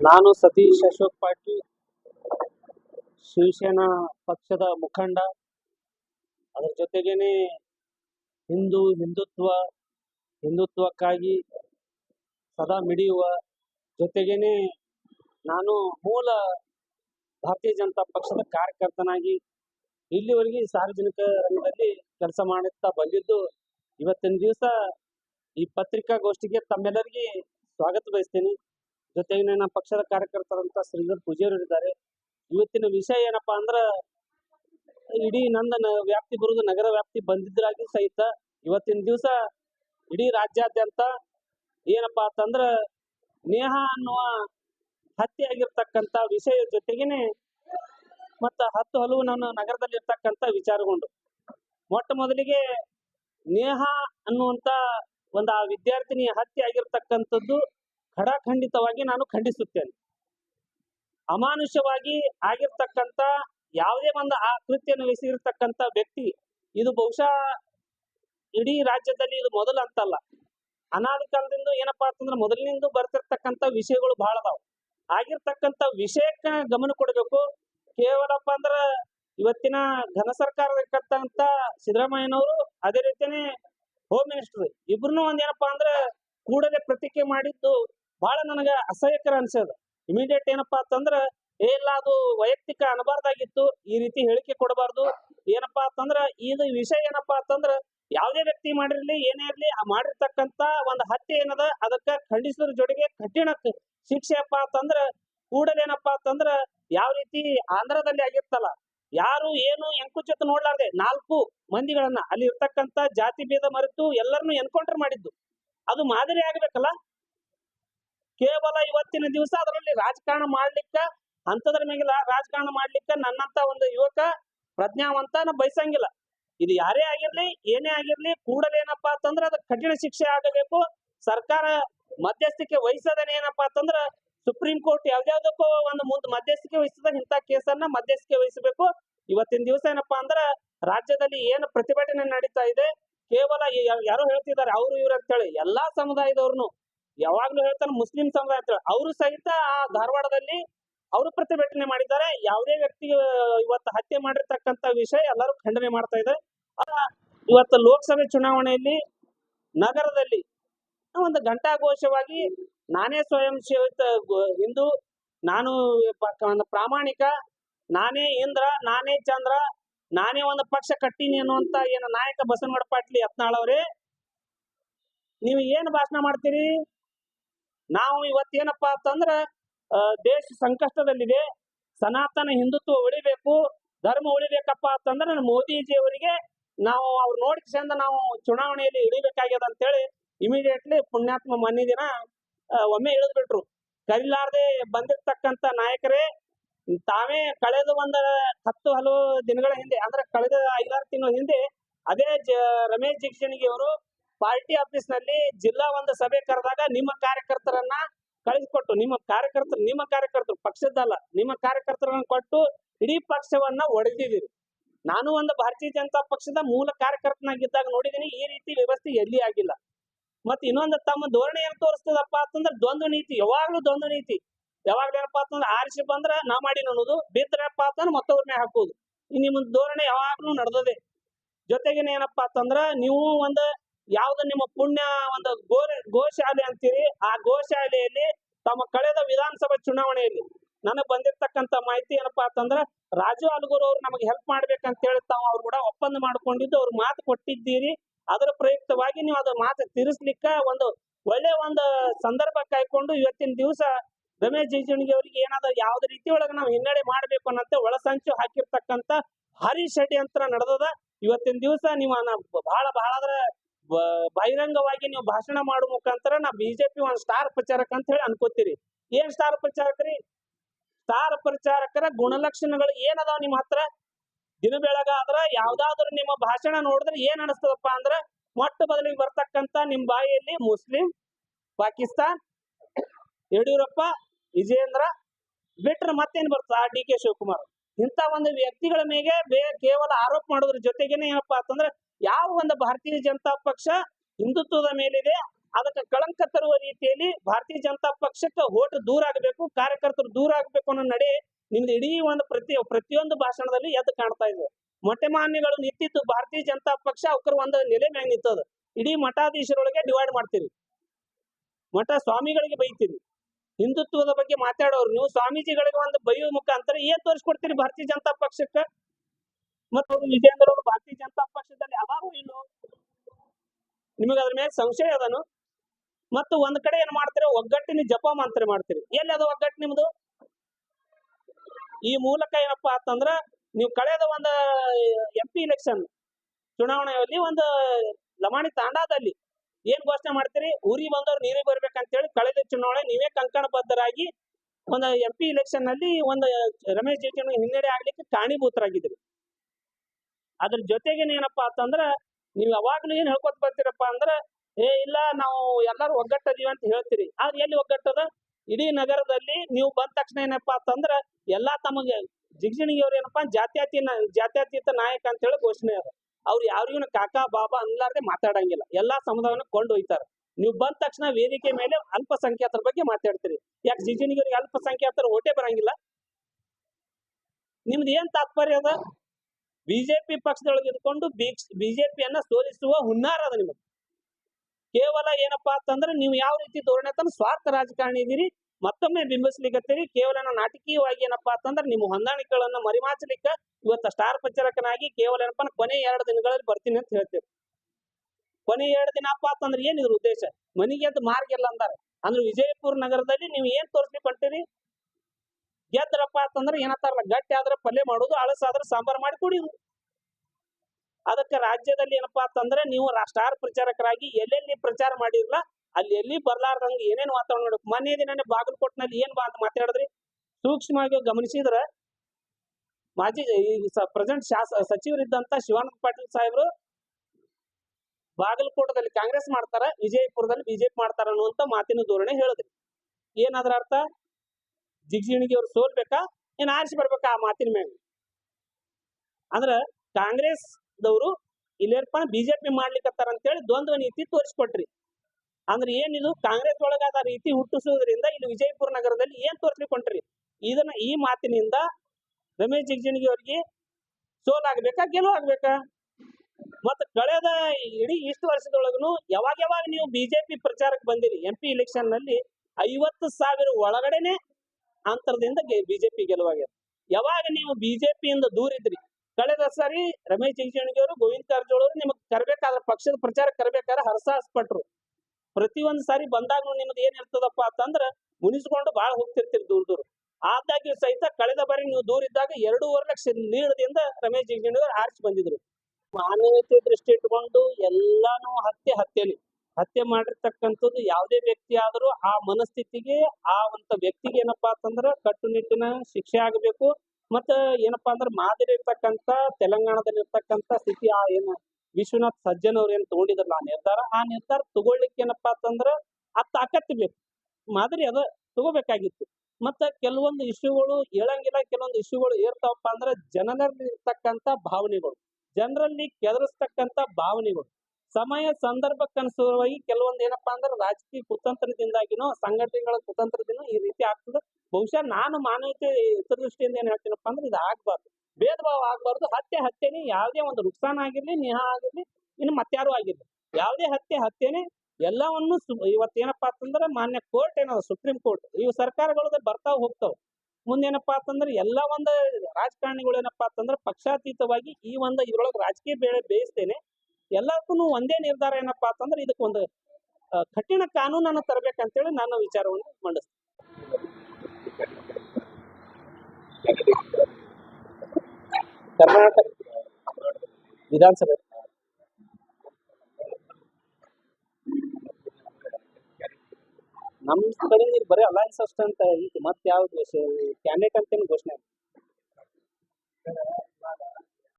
ನಾನು ಸತೀಶ್ ಅಶೋಕ್ ಪಾಟೀಲ್, ಶಿವಸೇನಾ ಪಕ್ಷದ ಮುಖಂಡ. ಅದರ ಜೊತೆಗೇನೆ ಹಿಂದೂ ಹಿಂದುತ್ವ, ಹಿಂದುತ್ವಕ್ಕಾಗಿ ಸದಾ ಮಿಡಿಯುವ ಜೊತೆಗೇನೆ ನಾನು ಮೂಲ ಭಾರತೀಯ ಜನತಾ ಪಕ್ಷದ ಕಾರ್ಯಕರ್ತನಾಗಿ ಇಲ್ಲಿವರೆಗೆ ಸಾರ್ವಜನಿಕ ರಂಗದಲ್ಲಿ ಕೆಲಸ ಮಾಡುತ್ತಾ ಬಂದಿದ್ದು, ಇವತ್ತಿನ ದಿವಸ ಈ ಪತ್ರಿಕಾಗೋಷ್ಠಿಗೆ ತಮ್ಮೆಲ್ಲರಿಗೆ ಸ್ವಾಗತ ಬಯಸ್ತೀನಿ. ಜೊತೆಗೆ ನನ್ನ ಪಕ್ಷದ ಕಾರ್ಯಕರ್ತರಂತ ಶ್ರೀಧರ್ ಪೂಜಾರಿ ಇದ್ದಾರೆ ಇವತ್ತಿನ ವಿಷಯ ಏನಪ್ಪಾ ಅಂದ್ರ, ಇಡೀ ನಂದ ವ್ಯಾಪ್ತಿ ಬರುವುದು ನಗರ ವ್ಯಾಪ್ತಿ ಬಂದಿದ್ರಾಗಿ ಸಹಿತ ಇವತ್ತಿನ ದಿವಸ ಇಡೀ ರಾಜ್ಯಾದ್ಯಂತ ಏನಪ್ಪಾ ಅಂತಂದ್ರ ನೇಹ ಅನ್ನುವ ಹತ್ಯೆ ಆಗಿರ್ತಕ್ಕಂತ ವಿಷಯ ಜೊತೆಗೇನೆ ಮತ್ತ ಹತ್ತು ಹಲವು ನನ್ನ ನಗರದಲ್ಲಿ ಇರ್ತಕ್ಕಂತ ವಿಚಾರಗೊಂಡು. ಮೊಟ್ಟ ಮೊದಲಿಗೆ ನೇಹ ಅನ್ನುವಂತ ಒಂದು ಆ ವಿದ್ಯಾರ್ಥಿನಿ ಹತ್ಯೆ ಆಗಿರ್ತಕ್ಕಂಥದ್ದು ಖಡಾಖಂಡಿತವಾಗಿ ನಾನು ಖಂಡಿಸುತ್ತೇನೆ. ಅಮಾನುಷವಾಗಿ ಆಗಿರ್ತಕ್ಕಂಥ ಯಾವುದೇ ಒಂದು ಆ ಕೃತ್ಯ ನಡೆಸಿರ್ತಕ್ಕಂಥ ವ್ಯಕ್ತಿ, ಇದು ಬಹುಶಃ ಇಡೀ ರಾಜ್ಯದಲ್ಲಿ ಇದು ಮೊದಲು ಅಂತಲ್ಲ. ಅನಾದಿ ಕಾಲದಿಂದ ಏನಪ್ಪಾ ಅಂತಂದ್ರೆ ಮೊದಲಿನಿಂದ ಬರ್ತಿರ್ತಕ್ಕಂಥ ವಿಷಯಗಳು ಬಹಳ ಅದಾವ. ಆಗಿರ್ತಕ್ಕಂಥ ವಿಷಯಕ್ಕೆ ಗಮನ ಕೊಡಬೇಕು. ಕೇವಲಪ್ಪ ಅಂದ್ರ ಇವತ್ತಿನ ಘನ ಸರ್ಕಾರದಕ್ಕಂತ ಸಿದ್ದರಾಮಯ್ಯನವರು ಅದೇ ರೀತಿಯೇ ಹೋಮ್ ಮಿನಿಸ್ಟರ್ ಇಬ್ರು ಒಂದೇನಪ್ಪಾ ಅಂದ್ರ ಕೂಡಲೇ ಪ್ರತಿಕ್ರಿಯೆ ಮಾಡಿದ್ದು ಬಹಳ ನನಗ ಅಸಹ್ಯಕರ ಅನ್ಸದ ಇಮಿಡಿಯೇಟ್ ಏನಪ್ಪಾ ಅಂತಂದ್ರ ಇಲ್ಲ ಅದು ವೈಯಕ್ತಿಕ ಅನಬಾರ್ದಾಗಿತ್ತು, ಈ ರೀತಿ ಹೇಳಿಕೆ ಕೊಡಬಾರ್ದು. ಏನಪ್ಪಾ ಅಂತಂದ್ರ, ಇದು ವಿಷಯ ಏನಪ್ಪಾ ಅಂತಂದ್ರ, ಯಾವುದೇ ವ್ಯಕ್ತಿ ಮಾಡಿರ್ಲಿ, ಏನೇ ಇರ್ಲಿ, ಆ ಮಾಡಿರ್ತಕ್ಕಂತ ಒಂದು ಹತ್ಯೆ ಏನದ, ಅದಕ್ಕ ಖಂಡಿಸಿದ್ರ ಜೊತೆಗೆ ಕಠಿಣ ಶಿಕ್ಷೆ ಅಪ್ಪ ಅಂತಂದ್ರ, ಕೂಡಲೇ ಏನಪ್ಪಾ ಅಂತಂದ್ರ, ಯಾವ ರೀತಿ ಆಂಧ್ರದಲ್ಲಿ ಆಗಿರ್ತಲ್ಲ ಯಾರು ಏನು ಎಂಕುಚಿತ ನೋಡ್ಲಾರ್ದೆ, ನಾಲ್ಕು ಮಂದಿಗಳನ್ನ, ಅಲ್ಲಿ ಇರ್ತಕ್ಕಂತ ಜಾತಿ ಭೇದ ಮರೆತು ಎಲ್ಲರನ್ನು ಎನ್ಕೌಂಟರ್ ಮಾಡಿದ್ದು. ಅದು ಮಾದರಿ ಆಗ್ಬೇಕಲ್ಲ? ಕೇವಲ ಇವತ್ತಿನ ದಿವಸ ಅದರಲ್ಲಿ ರಾಜಕಾರಣ ಮಾಡ್ಲಿಕ್ಕ ಅಂತದ್ರ ಮೇಗಿಲ್ಲ ರಾಜಕಾರಣ ಮಾಡ್ಲಿಕ್ಕ ನನ್ನಂತ ಒಂದು ಯುವಕ ಪ್ರಜ್ಞಾವಂತ ನಾ ಬಯಸಂಗಿಲ್ಲ. ಇದು ಯಾರೇ ಆಗಿರ್ಲಿ, ಏನೇ ಆಗಿರ್ಲಿ, ಕೂಡಲೇ ಏನಪ್ಪಾ ಅಂತಂದ್ರೆ ಅದಕ್ಕೆ ಕಠಿಣ ಶಿಕ್ಷೆ ಆಗಬೇಕು. ಸರ್ಕಾರ ಮಧ್ಯಸ್ಥಿಕೆ ವಹಿಸದೇನೆ ಏನಪ್ಪಾ ಅಂತಂದ್ರ ಸುಪ್ರೀಂ ಕೋರ್ಟ್ ಯಾವ್ದಾವ್ದಕ್ಕೂ ಒಂದು ಮುಂದೆ ಮಧ್ಯಸ್ಥಿಕೆ ವಹಿಸಿದ ಇಂಥ ಕೇಸನ್ನ ಮಧ್ಯಸ್ಥಿಕೆ ವಹಿಸಬೇಕು. ಇವತ್ತಿನ ದಿವಸ ಏನಪ್ಪಾ ಅಂದ್ರ ರಾಜ್ಯದಲ್ಲಿ ಏನು ಪ್ರತಿಭಟನೆ ನಡೀತಾ ಇದೆ, ಕೇವಲ ಯಾರೋ ಹೇಳ್ತಿದ್ದಾರೆ, ಅವ್ರು, ಇವ್ರು ಅಂತೇಳಿ, ಎಲ್ಲಾ ಸಮುದಾಯದವ್ರನ್ನು ಯಾವಾಗ್ಲೂ ಹೇಳ್ತಾರೆ ಮುಸ್ಲಿಂ ಸಮುದಾಯ ಅವರು ಸಹಿತ ಆ ಧಾರವಾಡದಲ್ಲಿ ಅವರು ಪ್ರತಿಭಟನೆ ಮಾಡಿದ್ದಾರೆ. ಯಾವುದೇ ವ್ಯಕ್ತಿ ಇವತ್ತು ಹತ್ಯೆ ಮಾಡಿರ್ತಕ್ಕಂತ ವಿಷಯ ಎಲ್ಲರೂ ಖಂಡನೆ ಮಾಡ್ತಾ ಆದ್ರ ಇವತ್ತು ಲೋಕಸಭೆ ಚುನಾವಣೆಯಲ್ಲಿ ನಗರದಲ್ಲಿ ಒಂದು ಘಂಟಾಘೋಷವಾಗಿ ನಾನೇ ಸ್ವಯಂ ಸೇವಿತ ಹಿಂದೂ, ನಾನು ಪ್ರಾಮಾಣಿಕ, ನಾನೇ ಇಂದ್ರ, ನಾನೇ ಚಂದ್ರ, ನಾನೇ ಒಂದು ಪಕ್ಷ ಕಟ್ಟೀನಿ ಅನ್ನುವಂತ ಏನು ನಾಯಕ ಬಸವನಗೌಡ ಪಾಟೀಲ್ ಯತ್ನಾಳ್ ಅವರೇ, ನೀವು ಏನು ಭಾಷಣ ಮಾಡ್ತೀರಿ? ನಾವು ಇವತ್ತೇನಪ್ಪಾ ಅಂತಂದ್ರ ದೇಶ ಸಂಕಷ್ಟದಲ್ಲಿದೆ, ಸನಾತನ ಹಿಂದುತ್ವ ಉಳಿಬೇಕು, ಧರ್ಮ ಉಳಿಬೇಕಪ್ಪ ಅಂತಂದ್ರೆ ಮೋದಿಜಿ ಅವರಿಗೆ ನಾವು ಅವ್ರು ನೋಡ್ಕಿಸಿಂದ ನಾವು ಚುನಾವಣೆಯಲ್ಲಿ ಇಳಿಬೇಕಾಗ್ಯದ ಅಂತೇಳಿ ಇಮಿಡಿಯೇಟ್ಲಿ ಪುಣ್ಯಾತ್ಮ ಮನೆ ದಿನ ಒಮ್ಮೆ ಇಳಿದು ಬಿಟ್ರು ಕರಿಲಾರ್ದೆ ಬಂದಿರ್ತಕ್ಕಂತ ನಾಯಕರೇ, ತಾವೇ ಕಳೆದ ಒಂದ ಹತ್ತು ಹಲವು ದಿನಗಳ ಹಿಂದೆ, ಅಂದ್ರೆ ಕಳೆದ ಐದಾರು ತಿಂಗಳ ಹಿಂದೆ, ಅದೇ ರಮೇಶ್ ಜಿಕ್ಷಣಿಗೆ ಅವರು ಪಾರ್ಟಿ ಆಫೀಸ್ನಲ್ಲಿ ಜಿಲ್ಲಾ ಒಂದು ಸಭೆ ಕರೆದಾಗ ನಿಮ್ಮ ಕಾರ್ಯಕರ್ತರನ್ನ ಕಳಿಸ್ಕೊಟ್ಟು ನಿಮ್ಮ ಕಾರ್ಯಕರ್ತರು ನಿಮ್ಮ ಕಾರ್ಯಕರ್ತರು ಪಕ್ಷದ್ದಲ್ಲ ನಿಮ್ಮ ಕಾರ್ಯಕರ್ತರನ್ನ ಕೊಟ್ಟು ಇಡೀ ಪಕ್ಷವನ್ನ ಒಡೆದಿದ್ದೀರಿ. ನಾನು ಒಂದು ಭಾರತೀಯ ಜನತಾ ಪಕ್ಷದ ಮೂಲ ಕಾರ್ಯಕರ್ತನಾಗಿದ್ದಾಗ ನೋಡಿದೀನಿ ಈ ರೀತಿ ವ್ಯವಸ್ಥೆ ಎಲ್ಲಿ ಆಗಿಲ್ಲ. ಮತ್ತೆ ಇನ್ನೊಂದು ತಮ್ಮ ಧೋರಣೆ ಏನ್ ತೋರಿಸ್ತದಪ್ಪ ಅಂತಂದ್ರೆ ದ್ವಂದ್ವ ನೀತಿ, ಯಾವಾಗ್ಲೂ ದ್ವಂದ್ವ ನೀತಿ. ಯಾವಾಗ್ಲೂ ಏನಪ್ಪಾ ಅಂತಂದ್ರೆ ಆರಿಸಿ ಬಂದ್ರೆ ನಾ ಮಾಡಿ ಅನ್ನೋದು ಬಿದ್ರಪ್ಪ ಅಂತಂದ್ರೆ ಮತ್ತೊಬ್ಬರನ್ನೇ ಹಾಕೋದು. ನಿಮ್ಮ ಧೋರಣೆ ಯಾವಾಗ್ಲೂ ನಡೆದದೆ. ಜೊತೆಗೇನೆ ಏನಪ್ಪಾ ಅಂತಂದ್ರ ನೀವು ಒಂದು ಯಾವ್ದು ನಿಮ್ಮ ಪುಣ್ಯ ಒಂದು ಗೋ ಗೋಶಾಲೆ ಅಂತೀರಿ, ಆ ಗೋಶಾಲೆಯಲ್ಲಿ ತಮ್ಮ ಕಳೆದ ವಿಧಾನಸಭಾ ಚುನಾವಣೆಯಲ್ಲಿ ನನಗೆ ಬಂದಿರ್ತಕ್ಕಂತ ಮಾಹಿತಿ ಏನಪ್ಪಾ ಅಂತಂದ್ರೆ ರಾಜು ಅಲಗೂರ್ ಅವ್ರು ನಮಗೆ ಹೆಲ್ಪ್ ಮಾಡ್ಬೇಕಂತ ಹೇಳಿ ತಾವು ಅವ್ರು ಕೂಡ ಒಪ್ಪಂದ ಮಾಡ್ಕೊಂಡಿದ್ದು, ಅವ್ರು ಮಾತು ಕೊಟ್ಟಿದ್ದೀರಿ. ಅದರ ಪ್ರಯುಕ್ತವಾಗಿ ನೀವು ಅದ್ರ ಮಾತು ತಿರ್ಸ್ಲಿಕ್ಕ ಒಂದು ಒಳ್ಳೆ ಒಂದು ಸಂದರ್ಭ ಕಾಯ್ಕೊಂಡು ಇವತ್ತಿನ ದಿವಸ ರಮೇಶ್ ಜಿಜುಣಿಗೆ ಅವರಿಗೆ ಏನಾದ ಯಾವ್ದ ರೀತಿ ಒಳಗೆ ನಾವು ಹಿನ್ನಡೆ ಮಾಡ್ಬೇಕು ಅನ್ನಂತೆ ಒಳಸಂಚು ಹಾಕಿರ್ತಕ್ಕಂತ ಹರಿ ಷಡ್ಯಂತ್ರ ನಡೆದದ. ಇವತ್ತಿನ ದಿವಸ ನೀವು ಬಹಳ ಬಹಳ ಬಹಿರಂಗವಾಗಿ ನೀವು ಭಾಷಣ ಮಾಡುವ ಮುಖಾಂತರ ನಾ ಬಿಜೆಪಿ ಒಂದ್ ಸ್ಟಾರ್ ಪ್ರಚಾರಕ ಅಂತ ಹೇಳಿ ಅನ್ಕೋತೀರಿ. ಏನ್ ಸ್ಟಾರ್ ಪ್ರಚಾರಕರಿ? ಸ್ಟಾರ್ ಪ್ರಚಾರಕರ ಗುಣಲಕ್ಷಣಗಳು ಏನದಾವ ನಿಮ್ಮ ಹತ್ರ? ದಿನ ಬೆಳಗಾದ್ರ ಯಾವ್ದಾದ್ರು ನಿಮ್ಮ ಭಾಷಣ ನೋಡಿದ್ರೆ ಏನ್ ಅನಿಸ್ತದಪ್ಪ ಅಂದ್ರ ಮೊಟ್ಟ ಬದಲಿಗೆ ಬರ್ತಕ್ಕಂತ ನಿಮ್ ಬಾಯಿಯಲ್ಲಿ ಮುಸ್ಲಿಂ, ಪಾಕಿಸ್ತಾನ್, ಯಡಿಯೂರಪ್ಪ ವಿಜೇಂದ್ರ ಬಿಟ್ರೆ ಮತ್ತೇನ್ ಬರ್ತದ ಡಿ ಕೆ ಶಿವಕುಮಾರ್ ಇಂತ ಒಂದು ವ್ಯಕ್ತಿಗಳ ಮೇಲೆ ಕೇವಲ ಆರೋಪ ಮಾಡೋದ್ರ ಜೊತೆಗೇನೆ ಏನಪ್ಪಾ ಅಂತಂದ್ರೆ ಯಾವ ಒಂದು ಭಾರತೀಯ ಜನತಾ ಪಕ್ಷ ಹಿಂದುತ್ವದ ಮೇಲಿದೆ, ಅದಕ್ಕೆ ಕಳಂಕ ತರುವ ರೀತಿಯಲ್ಲಿ ಭಾರತೀಯ ಜನತಾ ಪಕ್ಷಕ್ಕೆ ಓಟ್ ದೂರ ಆಗಬೇಕು, ಕಾರ್ಯಕರ್ತರು ದೂರ ಆಗಬೇಕು ಅನ್ನೋ ನಡೆ ನಿಮ್ದು ಇಡೀ ಒಂದು ಪ್ರತಿ, ಪ್ರತಿಯೊಂದು ಭಾಷಣದಲ್ಲಿ ಎದ್ದು ಕಾಣ್ತಾ ಇದೆ. ಮೊಟ್ಟೆ ಮಾನ್ಯಗಳು ನಿಂತಿದ್ದು ಭಾರತೀಯ ಜನತಾ ಪಕ್ಷ, ಅವ್ಕರ್ ಒಂದು ನೆಲೆ ಮ್ಯಾಗ ನಿಂತದ. ಇಡೀ ಮಠಾಧೀಶರೊಳಗೆ ಡಿವೈಡ್ ಮಾಡ್ತೀರಿ. ಮಠ ಸ್ವಾಮಿಗಳಿಗೆ ಬೈತೀರಿ. ಹಿಂದುತ್ವದ ಬಗ್ಗೆ ಮಾತಾಡೋರು ನೀವು, ಸ್ವಾಮೀಜಿಗಳಿಗೆ ಒಂದು ಬೈಯೋ ಮುಖಾಂತರ ಏನ್ ತೋರಿಸ್ಕೊಡ್ತೀರಿ ಭಾರತೀಯ ಜನತಾ ಪಕ್ಷಕ್ಕೆ? ಮತ್ತು ಅವರು ವಿಜೇಂದ್ರ ಅವರು ಭಾರತೀಯ ಜನತಾ ಪಕ್ಷದಲ್ಲಿ ಅದಾವು ಇಲ್ಲೋ? ನಿಮಗೆ ಅದ್ರ ಮೇಲೆ ಸಂಶಯ ಅದನು ಮತ್ತು ಒಂದ್ ಕಡೆ ಏನ್ ಮಾಡ್ತೀರಿ? ಒಗ್ಗಟ್ಟಿನ ಜಪ ಮಂತ್ರ ಮಾಡ್ತೀರಿ. ಎಲ್ಲಿ ಅದು ಒಗ್ಗಟ್ಟು ನಿಮ್ದು? ಈ ಮೂಲಕ ಏನಪ್ಪಾ ಅಂತಂದ್ರ, ನೀವು ಕಳೆದ ಒಂದು ಎಂ ಪಿ ಇಲೆಕ್ಷನ್ ಚುನಾವಣೆಯಲ್ಲಿ ಒಂದು ಲಮಾಣಿ ತಾಂಡಾದಲ್ಲಿ ಏನ್ ಘೋಷಣೆ ಮಾಡ್ತೀರಿ? ಊರಿಗೆ ಬಂದವ್ರು ನೀರಿಗೆ ಬರ್ಬೇಕಂತೇಳಿ ಕಳೆದ ಚುನಾವಣೆ ನೀವೇ ಕಂಕಣಬದ್ಧರಾಗಿ ಒಂದು ಎಂ ಪಿ ಇಲೆಕ್ಷನ್ನಲ್ಲಿ ಒಂದು ರಮೇಶ್ ಜೇಟಿ ಹಿನ್ನಡೆ ಆಗ್ಲಿಕ್ಕೆ ಕಾರಣೀಭೂತರಾಗಿದ್ರಿ ಅದ್ರ ಜೊತೆಗೆ ಏನಪ್ಪಾ ಅಂತಂದ್ರ, ನೀವು ಯಾವಾಗ್ಲೂ ಏನ್ ಹೇಳ್ಕೊತ ಬರ್ತೀರಪ್ಪ ಅಂದ್ರ, ಏ, ಇಲ್ಲ, ನಾವು ಎಲ್ಲರೂ ಒಗ್ಗಟ್ಟದೀವಿ ಅಂತ ಹೇಳ್ತೀರಿ. ಆದ್ರೆ ಎಲ್ಲಿ ಒಗ್ಗಟ್ಟದ? ಇಡೀ ನಗರದಲ್ಲಿ ನೀವು ಬಂದ ತಕ್ಷಣ ಏನಪ್ಪಾ ಅಂತಂದ್ರ, ಎಲ್ಲಾ ತಮಗೆ ಜಿಗಜಿಣಗಿ ಅವ್ರ ಏನಪ್ಪಾ ಜಾತ್ಯಾತೀತ ಜಾತ್ಯಾತೀತ ನಾಯಕ ಅಂತ ಹೇಳಿ ಘೋಷಣೆ ಅದ. ಅವ್ರು ಯಾರಿಗೂ ಕಾಕಾ, ಬಾಬಾ ಅನ್ಲಾರ್ದೆ ಮಾತಾಡಂಗಿಲ್ಲ. ಎಲ್ಲಾ ಸಮುದಾಯವನ್ನು ಕೊಂಡು ನೀವು ಬಂದ ತಕ್ಷಣ ವೇದಿಕೆ ಮೇಲೆ ಅಲ್ಪಸಂಖ್ಯಾತರ ಬಗ್ಗೆ ಮಾತಾಡ್ತೀರಿ. ಯಾಕೆ ಜಿಗಜಿಣಗಿಯವ್ರಿಗೆ ಅಲ್ಪಸಂಖ್ಯಾತರ ಓಟೆ ಬರಂಗಿಲ್ಲ? ನಿಮ್ದು ಏನ್ ತಾತ್ಪರ್ಯ ಅದ? ಬಿಜೆಪಿ ಪಕ್ಷದೊಳಗೆ ಇದ್ಕೊಂಡು ಬಿಜೆಪಿಯನ್ನ ಸೋಲಿಸುವ ಹುನ್ನಾರ ಅದ ನಿಮಗೆ. ಕೇವಲ ಏನಪ್ಪಾ ಅಂತಂದ್ರೆ ನೀವು ಯಾವ ರೀತಿ ಧೋರಣೆ ತನ್ನ ಸ್ವಾರ್ಥ ರಾಜಕಾರಣಿ ಇದೀರಿ ಮತ್ತೊಮ್ಮೆ ಬಿಂಬಿಸ್ಲಿಕ್ಕತ್ತೀರಿ ಕೇವಲ ನಾಟಕೀಯವಾಗಿ ಏನಪ್ಪಾ ಅಂತಂದ್ರೆ ನಿಮ್ಮ ಹೊಂದಾಣಿಕೆಗಳನ್ನ ಮರಿಮಾಚಲಿಕ್ಕೆ ಇವತ್ತ ಸ್ಟಾರ್ ಪ್ರಚಾರಕನಾಗಿ ಕೇವಲ ಏನಪ್ಪಾ ಕೊನೆ ಎರಡು ದಿನಗಳಲ್ಲಿ ಬರ್ತೀನಿ ಅಂತ ಹೇಳ್ತೀರಿ ಕೊನೆ ಎರಡು ದಿನ ಅಪ್ಪ ಅಂತಂದ್ರೆ ಏನ್ ಇದ್ರ ಉದ್ದೇಶ? ಮನಿಗೆ ಮಾರ್ಗ ಮಾರ್ಗೆಲ್ಲ ಅಂದಾರೆ. ಅಂದ್ರೆ ವಿಜಯಪುರ ನಗರದಲ್ಲಿ ನೀವು ಏನ್ ತೋರಿಸ್ಲಿಕ್ಕೆ ಹೊಂಟಿರಿ? ಗೆದ್ರಪ್ಪ ಅಂತಂದ್ರೆ ಏನಂತಾರಲ್ಲ, ಗಟ್ಟಿ ಆದ್ರೆ ಪಲ್ಯ ಮಾಡೋದು ಅಳಸಾದ್ರೆ ಸಾಂಬಾರ್ ಮಾಡಿ ಕುಡಿಯೋದು. ಅದಕ್ಕೆ ರಾಜ್ಯದಲ್ಲಿ ಏನಪ್ಪಾ ಅಂತಂದ್ರೆ ನೀವು ರಾ- ಸ್ಟಾರ್ ಪ್ರಚಾರಕರಾಗಿ ಎಲ್ಲೆಲ್ಲಿ ಪ್ರಚಾರ ಮಾಡಿರ್ಲ, ಅಲ್ಲಿ ಎಲ್ಲಿ ಬರ್ಲಾರ್ದಂಗ ಏನೇನ್ ವಾತಾವರಣ ನೋಡಕ್, ಮೊನ್ನೆ ದಿನನೇ ಬಾಗಲಕೋಟ್ನಲ್ಲಿ ಏನ್ ಬಾ, ಅಂತ ಮಾತಾಡಿದ್ರಿ? ಸೂಕ್ಷ್ಮವಾಗಿ ಗಮನಿಸಿದ್ರ ಮಾಜಿ ಪ್ರೆಸೆಂಟ್ ಶಾಸ ಸಚಿವರಿದ್ದಂತ ಶಿವಾನಂದ ಪಾಟೀಲ್ ಸಾಹೇಬ್ರು ಬಾಗಲಕೋಟದಲ್ಲಿ ಕಾಂಗ್ರೆಸ್ ಮಾಡ್ತಾರ, ವಿಜಯಪುರದಲ್ಲಿ ಬಿಜೆಪಿ ಮಾಡ್ತಾರ ಅನ್ನುವಂತ ಮಾತಿನ ಧೋರಣೆ ಹೇಳಿದ್ರಿ. ಏನಾದ್ರ ಅರ್ಥ ಜಿಗಜಿಣಗಿ ಅವ್ರು ಸೋಲ್ಬೇಕಾ? ಏನ್ ಆರಿಸಿ ಬರ್ಬೇಕಾ ಆ ಮಾತಿನ ಮ್ಯಾಗ? ಅಂದ್ರ ಕಾಂಗ್ರೆಸ್ ದವರು ಇಲ್ಲೇರ್ಪ ಬಿಜೆಪಿ ಮಾಡ್ಲಿಕ್ಕತ್ತಾರ ಅಂತೇಳಿ ದ್ವಂದ್ವ ನೀತಿ ತೋರಿಸ್ಕೊಟ್ರಿ. ಅಂದ್ರೆ ಏನಿದು? ಕಾಂಗ್ರೆಸ್ ಒಳಗಾದ ರೀತಿ ಹುಟ್ಟಿಸುವುದರಿಂದ ಇಲ್ಲಿ ವಿಜಯಪುರ ನಗರದಲ್ಲಿ ಏನ್ ತೋರಿಸ್ಲಿಕೊಂಡ್ರಿ ಇದನ್ನ ಈ ಮಾತಿನಿಂದ ರಮೇಶ್ ಜಿಗ್ಜಿಣಿಗೆ ಅವರಿಗೆ ಸೋಲಾಗ್ಬೇಕಾ, ಗೆಲುವಾಗ್ಬೇಕಾ? ಮತ್ತ ಕಳೆದ ಇಡೀ ಇಷ್ಟು ವರ್ಷದೊಳಗನು ಯಾವಾಗ ಯಾವಾಗ ನೀವು ಬಿಜೆಪಿ ಪ್ರಚಾರಕ್ಕೆ ಬಂದಿರಿ? ಎಂಪಿ ಇಲೆಕ್ಷನ್ನಲ್ಲಿ ಐವತ್ತು ಸಾವಿರ ಒಳಗಡೆನೆ ಅಂತರದಿಂದ ಬಿಜೆಪಿ ಗೆಲುವಾಗಿದೆ ಯಾವಾಗ ನೀವು ಬಿಜೆಪಿಯಿಂದ ದೂರ ಇದ್ರಿ, ಕಳೆದ ಸಾರಿ ರಮೇಶ್ ಜಿಗಜಿಣಗಿ ಅವರು ಗೋವಿಂದ ಕಾರಜೋಳ ಅವರು ನಿಮಗೆ ಕರ್ಬೇಕಾದ್ರೆ ಪಕ್ಷದ ಪ್ರಚಾರ ಕರ್ಬೇಕಾದ್ರೆ ಹರಸಾಹಸ ಪಟ್ರು ಪ್ರತಿಯೊಂದ್ ಸಾರಿ ಬಂದಾಗ ನಿಮ್ದು ಏನ್ ಇರ್ತದಪ್ಪ ಅಂತಂದ್ರ ಮುನಿಸ್ಕೊಂಡು ಬಾಳ ಹೋಗ್ತಿರ್ತೀರಿ ದೂರ ದೂರ. ಆದಾಗ್ಯೂ ಸಹಿತ ಕಳೆದ ಬಾರಿ ನೀವು ದೂರ ಇದ್ದಾಗ ಎರಡೂವರೆ ಲಕ್ಷ ನೀಡದಿಂದ ರಮೇಶ್ ಜಿಗಜಿಣಗಿ ಅವರು ಆರಿಸಿ ಬಂದಿದ್ರು. ಮಾನವೀಯತೆ ದೃಷ್ಟಿ ಇಟ್ಕೊಂಡು ಎಲ್ಲಾನು ಹತ್ಯೆ ಹತ್ಯೆನೆ ಹತ್ಯೆ ಮಾಡಿರ್ತಕ್ಕಂಥದ್ದು ಯಾವುದೇ ವ್ಯಕ್ತಿ ಆದರೂ ಆ ಮನಸ್ಥಿತಿಗೆ, ಆ ಒಂದು ವ್ಯಕ್ತಿಗೆ ಏನಪ್ಪಾ ಅಂತಂದ್ರೆ ಕಟ್ಟುನಿಟ್ಟಿನ ಶಿಕ್ಷೆ ಆಗಬೇಕು. ಮತ್ತ ಏನಪ್ಪಾ ಅಂದ್ರೆ ಮಾದರಿ ಇರ್ತಕ್ಕಂಥ ತೆಲಂಗಾಣದಲ್ಲಿ ಇರ್ತಕ್ಕಂಥ ಸ್ಥಿತಿ ಆ ಏನು ವಿಶ್ವನಾಥ್ ಸಜ್ಜನ್ ಅವ್ರು ಏನ್ ತಗೊಂಡಿದ್ರಲ್ಲ ಆ ನಿರ್ಧಾರ ಆ ನಿರ್ಧಾರ ತಗೊಳ್ಳಿಕ್ಕೆ ಏನಪ್ಪಾ ಅಂತಂದ್ರ ಆ ತಾಕತ್ತು ಬೇಕು ಮಾದರಿ ಅದ, ತಗೋಬೇಕಾಗಿತ್ತು. ಮತ್ತ ಕೆಲವೊಂದು ಇಶ್ಯೂಗಳು ಹೇಳಂಗಿಲ್ಲ, ಕೆಲವೊಂದು ಇಶ್ಯೂಗಳು ಏರ್ತಾವಪ್ಪ ಅಂದ್ರ ಜನರಲ್ಲಿ ಇರ್ತಕ್ಕಂಥ ಭಾವನೆಗಳು. ಜನರಲ್ಲಿ ಕೆದರಿಸ್ತಕ್ಕಂಥ ಭಾವನೆಗಳು. ಸಮಯ ಸಂದರ್ಭಕ್ಕನುಸಾರವಾಗಿ ಕೆಲವೊಂದು ಏನಪ್ಪಾ ಅಂದ್ರೆ ರಾಜಕೀಯ ಕುತಂತ್ರದಿಂದಾಗಿನೋ, ಸಂಘಟನೆಗಳ ಕುತಂತ್ರದಿಂದ ಈ ರೀತಿ ಆಗ್ತದೆ. ಬಹುಶಃ ನಾನು ಮಾನವೀಯತೆ ಹಿತದೃಷ್ಟಿಯಿಂದ ಏನ್ ಹೇಳ್ತೀನಪ್ಪ ಅಂದ್ರೆ ಇದು ಆಗ್ಬಾರ್ದು. ಭೇದ ಭಾವ ಆಗ್ಬಾರ್ದು. ಹತ್ಯೆ ಹತ್ಯೆನೆ ಯಾವುದೇ ಒಂದು ರುಕ್ಸಾನ್ ಆಗಿರ್ಲಿ, ನಿಹ ಆಗಿರ್ಲಿ, ಇನ್ನು ಮತ್ಯಾರು ಆಗಿರ್ಲಿ. ಯಾವುದೇ ಹತ್ಯೆ ಹತ್ಯೆನೆ ಎಲ್ಲವನ್ನು ಇವತ್ತೇನಪ್ಪಾ ಅಂತಂದ್ರೆ ಮಾನ್ಯ ಕೋರ್ಟ್ ಏನದ, ಸುಪ್ರೀಂ ಕೋರ್ಟ್. ಇವು ಸರ್ಕಾರಗಳು ಬರ್ತಾವ ಹೋಗ್ತಾವ. ಮುಂದೇನಪ್ಪಾ ಅಂತಂದ್ರೆ ಎಲ್ಲ ಒಂದು ರಾಜಕಾರಣಿಗಳು ಏನಪ್ಪಾ ಅಂತಂದ್ರೆ ಪಕ್ಷಾತೀತವಾಗಿ ಈ ಒಂದು ಇದ್ರೊಳಗೆ ರಾಜಕೀಯ ಬೇಳೆ ಬೇಯಿಸ್ತೇನೆ. ಎಲ್ಲಕ್ಕೂ ಒಂದೇ ನಿರ್ಧಾರ ಏನಪ್ಪಾ ಅಂತಂದ್ರೆ ಇದಕ್ಕೆ ಒಂದು ಆ, ಕಠಿಣ ಕಾನೂನನ್ನು ತರಬೇಕಂತೇಳಿ ನನ್ನ ವಿಚಾರವನ್ನು ಮಂಡಿಸ್ತೇನೆ ಕರ್ನಾಟಕ ವಿಧಾನಸಭೆ ನಮ್ಮ ಕಡೆ ಈಗ ಬರೀ ಅಲಯನ್ಸ್ ಅಷ್ಟಂತ ಐತಿ ಮತ್ತೆ ಯಾವ್ದು ಕ್ಯಾಂಡಿಡೇಟ್ ಅಂತೇನು ಘೋಷಣೆ.